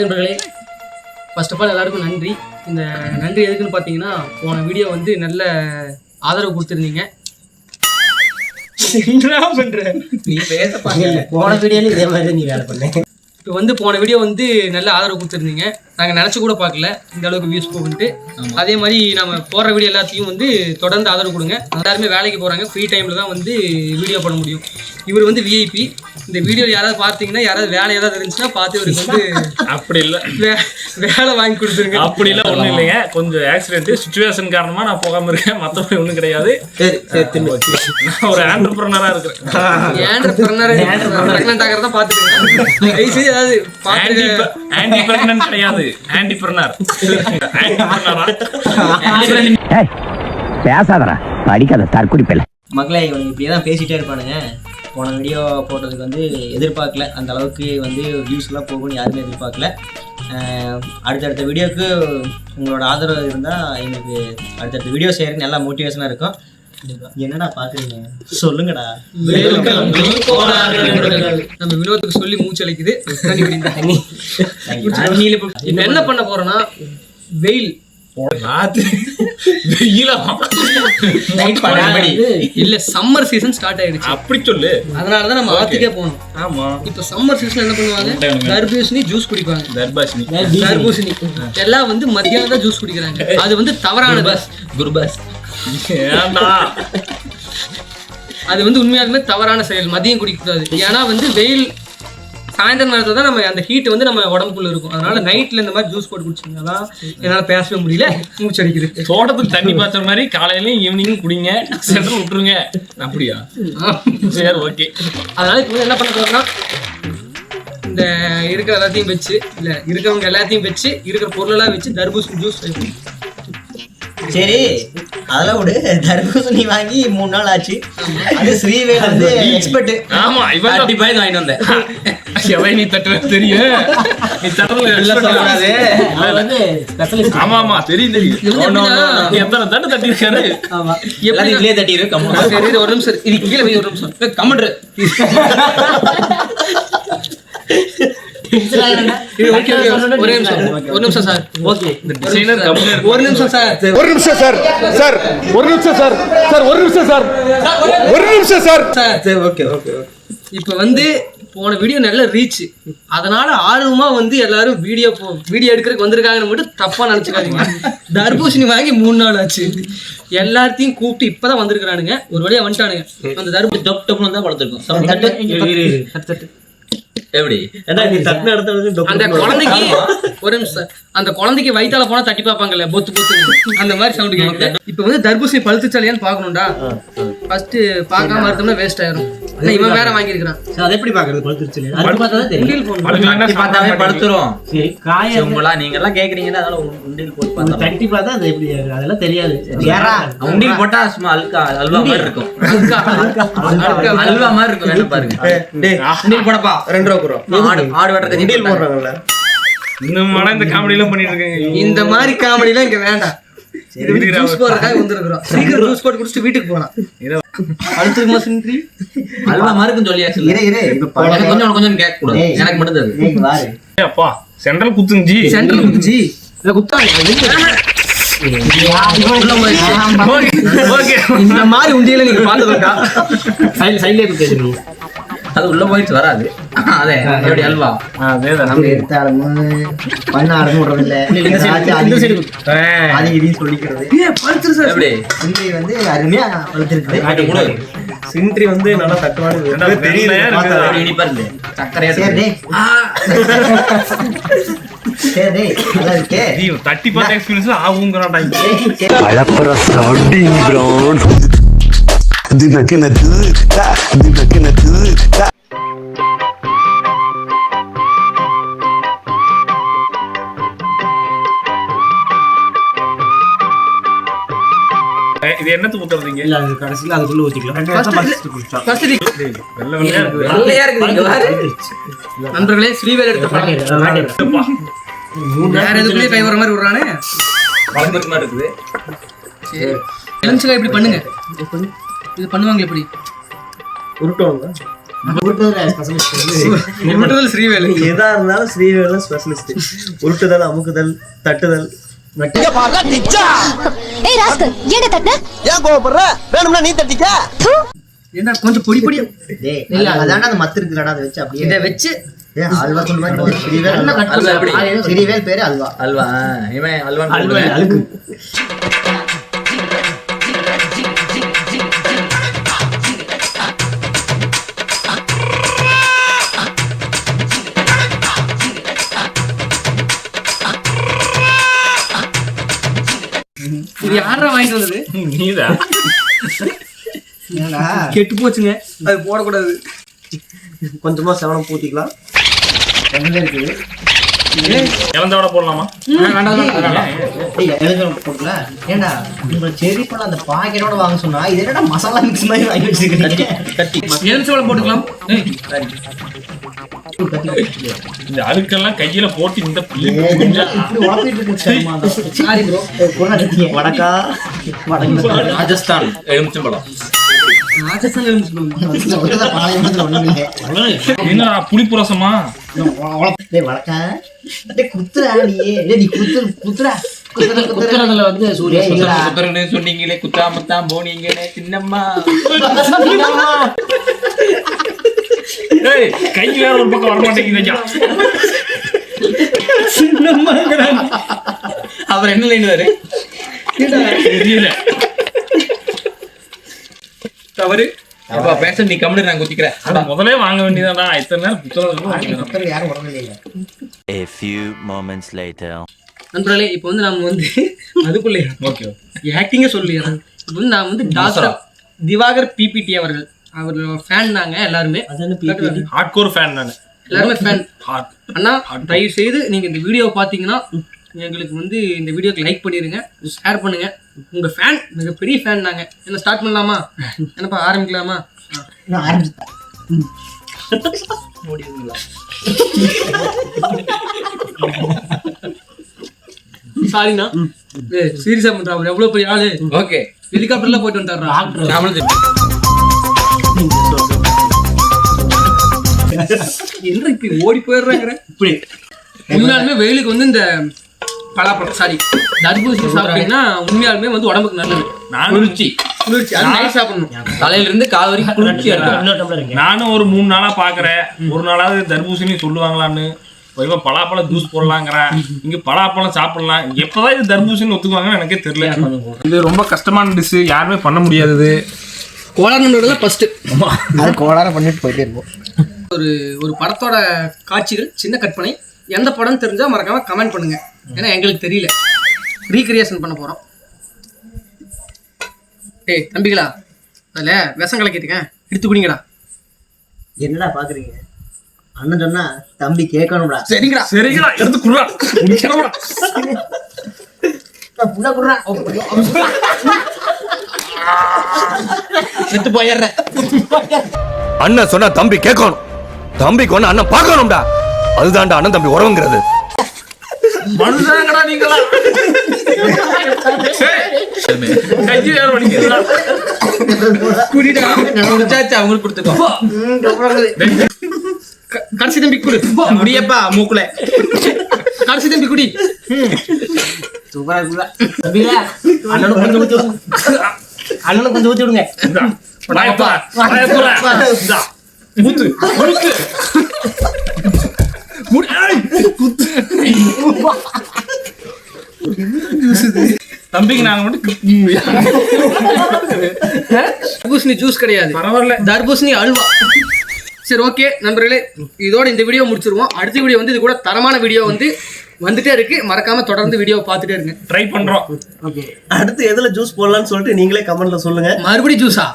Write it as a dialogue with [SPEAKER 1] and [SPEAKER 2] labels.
[SPEAKER 1] Hi நண்பர்களே first of all எல்லாருக்கும் நன்றி. இந்த நன்றி எதுக்குன்னு பார்த்தீங்கன்னா போன வீடியோ வந்து நல்ல ஆதரவு கொடுத்துருந்தீங்க.
[SPEAKER 2] நீ பேச
[SPEAKER 3] போன வீடியோல இதே மாதிரி நீ வேலை பண்ண.
[SPEAKER 1] இப்போ வந்து போன வீடியோ வந்து நல்ல ஆதரவு கொடுத்துருந்தீங்க. நாங்கள் நினச்சி கூட பார்க்கல. இந்த அளவுக்கு வியூஸ் போகுன்ட்டு. அதே மாதிரி நம்ம போடுற வீடியோ எல்லாத்தையும் வந்து தொடர்ந்து ஆதரவு கொடுங்க. எல்லாருமே வேலைக்கு போகிறாங்க ஃப்ரீ டைமில் தான் வந்து வீடியோ பண்ண முடியும். இவர் வந்து விஐபி இந்த வீடியோவில் யாராவது பார்த்தீங்கன்னா யாராவது வேலை ஏதாவது இருந்துச்சுன்னா பார்த்து இவருக்கு வந்து
[SPEAKER 4] அப்படி இல்ல.
[SPEAKER 1] வே- வேலை வாங்கி கொடுத்துருங்க.
[SPEAKER 4] அப்படி இல்ல ஒண்ணும் இல்லைங்க. கொஞ்சம் ஆக்சிடென்ட் சுச்சுவேஷன் காரணமா நான் போகாம இருக்கேன். மத்தபடி ஒண்ணும் கிடையாது.
[SPEAKER 3] சரி சரி தின்னு
[SPEAKER 4] நான் ஒரு ஆண்டர்பிரனரா இருக்கிறேன்.
[SPEAKER 1] பிறந்தாரு பிரெக்னென்ட் ஆகிறத பார்த்துக்கோங்க. ஏதாவது
[SPEAKER 4] கிடையாது. ஆன்டி பிரெக்னர்
[SPEAKER 5] பேசாதடா படிக்காத தற்குறி பிள்ளை
[SPEAKER 3] மக்களை இவனுக்கு இப்படியே தான் பேசிட்டே இருப்பானுங்க. போன வீடியோ போட்டதுக்கு வந்து எதிர்பார்க்கல. அந்த அளவுக்கு வந்து வியூஸ்லாம் போகும்னு யாருமே எதிர்பார்க்கல. அடுத்தடுத்த வீடியோக்கு உங்களோட ஆதரவு இருந்தால் எங்களுக்கு அடுத்தடுத்த வீடியோ செய்யறதுக்கு நல்லா மோட்டிவேஷனாக இருக்கும். என்னடா பார்க்குறீங்க சொல்லுங்கடா.
[SPEAKER 1] நம்ம வினோத்துக்கு சொல்லி மூச்சு அழைக்குது தண்ணி குடிங்க.
[SPEAKER 3] தண்ணியில போய்
[SPEAKER 1] இப்ப என்ன பண்ண போறோம்னா வெயில். இல்ல சம்மர் சீசன் ஸ்டார்ட் ஆயிடுச்சு.
[SPEAKER 4] அப்படி சொல்லு.
[SPEAKER 1] அதனால தான் நம்ம ஆத்துக்கே போகணும்.
[SPEAKER 4] ஆமா.
[SPEAKER 1] இப்ப சம்மர் சீசன் என்ன பண்ணுவாங்க? தர்பூசணி ஜூஸ் குடிப்பாங்க.
[SPEAKER 4] தர்பாஷினி
[SPEAKER 1] தர்பூசணி. எல்லாம் வந்து மத்தியானம் தான் ஜூஸ் குடிக்கிறாங்க. அது வந்து தவறானது.
[SPEAKER 2] குருபாஸ்.
[SPEAKER 4] ஏன்டா?
[SPEAKER 1] அது வந்து உண்மையாலுமே தவறான செயல். மதியம் குடிக்கக்கூடாது ஏன்னா வந்து வெயில் சாயந்தரம் நேரத்துல தான் நம்ம அந்த ஹீட் வந்து நம்ம உடம்புக்குள்ள இருக்கும். அதனால நைட்ல இந்த மாதிரி ஜூஸ் போட்டு குடிச்சிங்கன்னா என்னால பேசவே முடியல. மூச்சு அடிக்குது
[SPEAKER 4] தோட்டத்துக்கு தண்ணி பாய்ச்சற மாதிரி காலையிலயும் ஈவினிங்கும் குடிங்க. சென்டர் விட்டுருங்க. அப்படியா? சரி ஓகே
[SPEAKER 1] அதனால இப்போ என்ன பண்ண போறோம்னா இந்த இருக்கிற எல்லாத்தையும் வச்சு இல்ல இருக்கிறவங்க எல்லாத்தையும் வச்சு இருக்கிற பொருளெல்லாம் வச்சு தர்பூசணி ஜூஸ்
[SPEAKER 3] சரி. அதெல்லாம் விடு. தர்பூசணி வாங்கி மூணு நாள் ஆச்சு. அது ஸ்ரீவேல் வந்து எக்ஸ்பர்ட்
[SPEAKER 4] ஆமா இவன்
[SPEAKER 2] தேர்ட்டி பாய் வாங்கிட்டு வந்தேன்
[SPEAKER 4] எவை நீ தட்டுற தெரியும் நீ தட்டுறது
[SPEAKER 2] சொல்லக்கூடாது.
[SPEAKER 3] அவர் வந்து ஸ்பெஷலிஸ்ட்
[SPEAKER 4] ஆமா ஆமா தெரியும் தெரியும். எத்தனை தட்டு தட்டி இருக்காரு
[SPEAKER 3] ஆமா
[SPEAKER 2] எல்லாத்தையும் இதுலயே
[SPEAKER 1] சரி இது ஒரு நிமிஷம். இது கீழே வை ஒரு நிமிஷம். ஏய், ஒரு நிமிஷம். ஒரு நிமிஷம் சார்.
[SPEAKER 3] ஓகே.
[SPEAKER 1] ஒரு நிமிஷம் சார்.
[SPEAKER 6] ஒரு நிமிஷம் சார். சார் ஒரு நிமிஷம் சார். சார் ஒரு நிமிஷம் சார். ஒரு நிமிஷம் சார்.
[SPEAKER 1] சார்
[SPEAKER 3] சரி ஓகே ஓகே
[SPEAKER 1] இப்போ வந்து போன வீடியோ நல்ல ரீச் அதனால ஆர்வமா வந்து எல்லாரும் வீடியோ வீடியோ எடுக்கிறதுக்கு வந்திருக்காங்கன்னு மட்டும் தப்பா நினைச்சுக்காதீங்க. தர்பூசணி வாங்கி மூணு நாள் ஆச்சு. எல்லாத்தையும் கூப்பிட்டு இப்பதான் வந்திருக்கிறானுங்க. ஒரு வழியா வந்துட்டானுங்க. அந்த தர்பூ
[SPEAKER 2] டொப் டொப்னு தான் படுத்திருக்கோம் எப்படி?
[SPEAKER 1] அந்த குழந்தைக்கு ஒரு நிமிஷம். அந்த குழந்தைக்கு வயித்தால போனா தட்டி பார்ப்பாங்கல்ல பொத்து பொத்து அந்த மாதிரி சவுண்ட் கேட்குது இப்போ வந்து தர்பூசணி பழுத்துச்சாலியான்னு பார்க்கணும்டா. ஃபர்ஸ்ட் பார்க்காம இருந்தோம்னா வேஸ்ட் ஆயிரும். ஆனா இவன் வேற வாங்கியிருக்கிறான்.
[SPEAKER 3] சரி, அது எப்படி பாக்குறது பழுத்துருச்சு அது பார்த்தா தான் தெரியும்.
[SPEAKER 1] உண்டியல் போடணும்.
[SPEAKER 4] பழுக்கலைன்னா
[SPEAKER 2] தட்டி பார்த்தாவே படுத்துரும்
[SPEAKER 3] சரி காய
[SPEAKER 2] உங்களா நீங்க எல்லாம் கேக்குறீங்கன்னா அதனால உண்டில் போட்டு பார்த்தா
[SPEAKER 3] தட்டி பார்த்தா அது எப்படி அதெல்லாம் தெரியாது.
[SPEAKER 2] உண்டில் போட்டா சும்மா அல்கா அல்வா மாதிரி இருக்கும்.
[SPEAKER 1] அழுக்கா.
[SPEAKER 2] அல்வா மாதிரி இருக்கும். வேணும் பாருங்க. உண்டில் போடப்பா.
[SPEAKER 3] ரெண்டு ரூபா குறோம்
[SPEAKER 2] ஆடு ஆடு வெட்டுற
[SPEAKER 3] இடியல் போடுறாங்கல்ல.
[SPEAKER 4] இன்னும் மழை இந்த காமெடி எல்லாம் பண்ணிட்டு இருக்காங்க.
[SPEAKER 1] இந்த மாதிரி காமெடிலாம் இங்க வேண்டாம். ஜூஸ் போடுறதுக்காக வந்திருக்கிறோம். சீக்கிரம் ஜூஸ் போட்டு குடிச்சிட்டு வீட்டுக்கு
[SPEAKER 2] அல்வா சொல்லியாச்சு
[SPEAKER 3] இரு இரு
[SPEAKER 2] எனக்கு கொஞ்சம் கொஞ்சம் கேட்க கூடாது
[SPEAKER 3] ஏய்.
[SPEAKER 2] எனக்கு மட்டும் தரு
[SPEAKER 3] ஏய், இங்க வாரு.
[SPEAKER 4] ஏய் அப்பா சென்ட்ரல் குத்துஞ்சி
[SPEAKER 1] சென்ட்ரல் குடிச்சி இல்ல குத்தாங்க இந்த மாதிரி உண்டியல நீங்க பார்த்ததுக்கா
[SPEAKER 3] சைடு சைடுல
[SPEAKER 2] அது உள்ள போயிட்டு வராது. அதே எப்படி அல்வா.
[SPEAKER 4] அதேதான்.
[SPEAKER 3] நம்ம எடுத்து ஆரம்பு பண்ண ஆரம்பு விடுறதில்ல இந்த சைடு அது இதையும் சொல்லிக்கிறது.
[SPEAKER 2] எப்படி?
[SPEAKER 3] சிந்தி வந்து அருமையா வளர்த்துருக்குது.
[SPEAKER 6] சின்ட்ரி வந்து நல்லா
[SPEAKER 2] இனிப்பா சக்கரையா
[SPEAKER 3] சரி
[SPEAKER 4] தட்டி பார்த்த எக்ஸ்பீரியன்ஸ் ஆகுங்கிறான்டா இங்க.
[SPEAKER 5] அழப்புற தினக்கினது தினக்கினது.
[SPEAKER 4] ஏய், இது
[SPEAKER 3] இல்ல அது கடைசியில அதுக்குள்ள ஊத்திக்கலாம்.
[SPEAKER 1] நண்பர்களே ஸ்ரீவேல் எடுத்த படம் வேற எதுக்குள்ளே கை வர மாதிரி விடுறானே?
[SPEAKER 2] மாதிரி இருக்குது.
[SPEAKER 1] இப்படி பண்ணுங்க? இது பண்ணுவாங்க எப்படி?
[SPEAKER 6] உருட்டுவாங்க.
[SPEAKER 1] உருட்டுதல் ஸ்ரீவேலு.
[SPEAKER 3] எதா இருந்தாலும் ஸ்ரீவேல் ஸ்பெஷலிஸ்ட் உருட்டுதல் அமுக்குதல் தட்டுதல்.
[SPEAKER 7] ஏய் ராஸ்கல் ஏன்டா தட்டின?
[SPEAKER 8] ஏன் கோவப்படுற? வேணும்னா நீ தட்டிக்க.
[SPEAKER 1] என்ன கொஞ்சம் பொடி பொடி.
[SPEAKER 3] டேய் அதான்டா அந்த மத்து இருக்குடா அதை வச்சு அப்படியே.
[SPEAKER 1] இதை வச்சு.
[SPEAKER 3] அல்வா சொன்ன மாதிரி ஸ்ரீவேல். அல்வா. ஸ்ரீவேல் பேரு அல்வா.
[SPEAKER 2] அல்வா. இவன் அல்வா
[SPEAKER 3] அல்வா அழுக்கு.
[SPEAKER 1] இது யாரா வாங்கிட்டு வந்தது?
[SPEAKER 4] நீதான்
[SPEAKER 1] கெட்டு போச்சுங்க. அது போடக்கூடாது.
[SPEAKER 3] கொஞ்சமா செவனம் பூத்திக்கலாம். இருக்குது
[SPEAKER 4] இளந்தோட போடலாமா?
[SPEAKER 3] போட்டுல ஏண்டா? உங்களை செரி பண்ண அந்த பாக்கெட்டோட வாங்க சொன்னா இது என்னடா மசாலா மிக்ஸ் மாதிரி வாங்கி வச்சிருக்கீங்க? கட்டி
[SPEAKER 1] போட்டுக்கலாம்.
[SPEAKER 4] இந்த அழுக்கெல்லாம் கையில போட்டு இந்த.
[SPEAKER 3] வடக்கா
[SPEAKER 2] ராஜஸ்தான். எலுமிச்சம்பழம்.
[SPEAKER 4] என்னடா புளிப்புரசமா
[SPEAKER 3] குத்துறதுல வந்து சூரிய
[SPEAKER 2] குத்துறன்னு சொன்னீங்களே குத்தாமத்தான் போனீங்களே சின்னம்மா.
[SPEAKER 4] கை வேற ஒரு பக்கம் வர மாட்டேங்குது ஐயா
[SPEAKER 2] அவர் என்ன லைன் வரு?
[SPEAKER 4] தெரியல.
[SPEAKER 1] தவறு.
[SPEAKER 2] அப்பா பேச நீ கம்முனு நான் குத்திக்கிறேன்.
[SPEAKER 4] அட, முதலே வாங்க வேண்டியதாடா இத்தனை நேரம் புத்தகம்
[SPEAKER 3] யாரும் இல்லை.
[SPEAKER 9] A few moments later.
[SPEAKER 1] நண்பர்களே இப்போ வந்து நாம வந்து அதுக்குள்ளே
[SPEAKER 4] ஓகே
[SPEAKER 1] ஆக்டிங்கே சொல்லியா இப்போ வந்து நான் வந்து டாக்டர் திவாகர் பிபிடி அவர்கள். அவரோட ஃபேன் நாங்க எல்லாருமே.
[SPEAKER 4] ஹார்ட் கோர் ஃபேன் நான்
[SPEAKER 1] எல்லாருமே ஃபேன்
[SPEAKER 4] ஹார்ட்
[SPEAKER 1] அண்ணா தயவு செய்து நீங்க இந்த வீடியோவை பார்த்தீங்கன்னா எங்களுக்கு வந்து இந்த வீடியோக்கு லைக் பண்ணிருங்க ஷேர் பண்ணுங்க. உங்க ஃபேன் மிகப்பெரிய ஃபேன் நாங்க. என்ன ஸ்டார்ட் பண்ணலாமா? என்னப்பா ஆரம்பிக்கலாமா?
[SPEAKER 3] நான் ஆரம்பிச்சிட்டேன்.
[SPEAKER 1] சாரிண்ணா சீரியஸா பண்றா அவர். எவ்வளவு பெரிய ஆளு.
[SPEAKER 2] ஓகே
[SPEAKER 1] ஹெலிகாப்டர்ல போயிட்டு வந்துடுறா என்ன இப்படி ஓடி போயிடுறாங்கிற
[SPEAKER 3] இப்படி.
[SPEAKER 1] உண்மையாலுமே வெயிலுக்கு வந்து இந்த பலாப்பழம் சாரி தர்பூசணி சாப்பிட்டீங்கன்னா உண்மையாலுமே வந்து உடம்புக்கு நல்லது.
[SPEAKER 4] நானும்
[SPEAKER 2] குளிர்ச்சி.
[SPEAKER 1] குளிர்ச்சி. அது நைட் சாப்பிடணும்.
[SPEAKER 2] தலையில இருந்து கால் வரைக்கும் குளிர்ச்சியா இருக்கும்
[SPEAKER 4] நானும் ஒரு மூணு நாளா பாக்குறேன். ஒரு நாளாவது தர்பூசணி சொல்லுவாங்களான்னு. இவன் பலாப்பழம் ஜூஸ் போடலாங்கிறேன் இங்க பலாப்பழம் சாப்பிடலாம். எப்பதான் இது தர்பூசணி ஒத்துக்குவாங்கன்னு எனக்கே தெரியல. இது ரொம்ப கஷ்டமான டிஷ் யாருமே பண்ண முடியாதது.
[SPEAKER 1] கோலானோட ஃபர்ஸ்ட்
[SPEAKER 3] அது கோளார பண்ணிட்டு போயிட்டே இருப்போம்.
[SPEAKER 1] ஒரு ஒரு படத்தோட காட்சிகள் சின்ன கற்பனை. எந்த படம் தெரிஞ்சா மறக்காம கமெண்ட் பண்ணுங்க. ஏன்னா எங்களுக்கு தெரியல. ரீக்ரியேஷன் பண்ண போறோம். ஏய் தம்பிகளா? அதில் விஷம் கலக்கிட்டுங்க எடுத்து குடிங்கடா.
[SPEAKER 3] என்னடா பாக்குறீங்க? அண்ணன் சொன்னா தம்பி கேட்கணும்டா
[SPEAKER 1] சரிங்கடா.
[SPEAKER 4] சரிங்களா எடுத்து குடுறா குடிக்கிறவா
[SPEAKER 3] புள்ள குடுறா.
[SPEAKER 2] செத்து போயிடுறேன்.
[SPEAKER 5] அண்ணன் சொன்னா தம்பி கேட்கணும். தம்பிக்கு ஒண்ணு அண்ணன் பார்க்கணும்டா. அதுதான்டா அண்ணன் தம்பி உறவுங்கிறது.
[SPEAKER 4] மனுஷங்கடா நீங்களா? வேற
[SPEAKER 2] அவங்களுக்கு கொடுத்துக்கோ.
[SPEAKER 1] கடைசி தம்பி குடி.
[SPEAKER 2] முடியப்பா மூக்குல.
[SPEAKER 1] கடைசி தம்பி குடி.
[SPEAKER 3] சூப்பரா தம்பிங்களா அண்ணனுக்கு கொஞ்சம் ஊத்தி விடுங்க.
[SPEAKER 4] மூத்து, மூத்து. குத்து. தம்பிக்கு நாங்க மட்டும்
[SPEAKER 1] தர்பூசணி ஜூஸ் கிடையாது.
[SPEAKER 4] பரவாயில்ல.
[SPEAKER 1] தர்பூசணி அல்வா. சரி ஓகே நண்பர்களே இதோட இந்த வீடியோ முடிச்சிருவோம். அடுத்த வீடியோ வந்து இது கூட தரமான வீடியோ வந்து வந்துட்டே இருக்கு. மறக்காம தொடர்ந்து வீடியோ பார்த்துட்டே இருங்க.
[SPEAKER 4] ட்ரை பண்றோம்.
[SPEAKER 3] ஓகே அடுத்து எதுல ஜூஸ் போடலாம்னு சொல்லிட்டு நீங்களே கமெண்ட்ல சொல்லுங்க.
[SPEAKER 1] மறுபடி ஜூஸா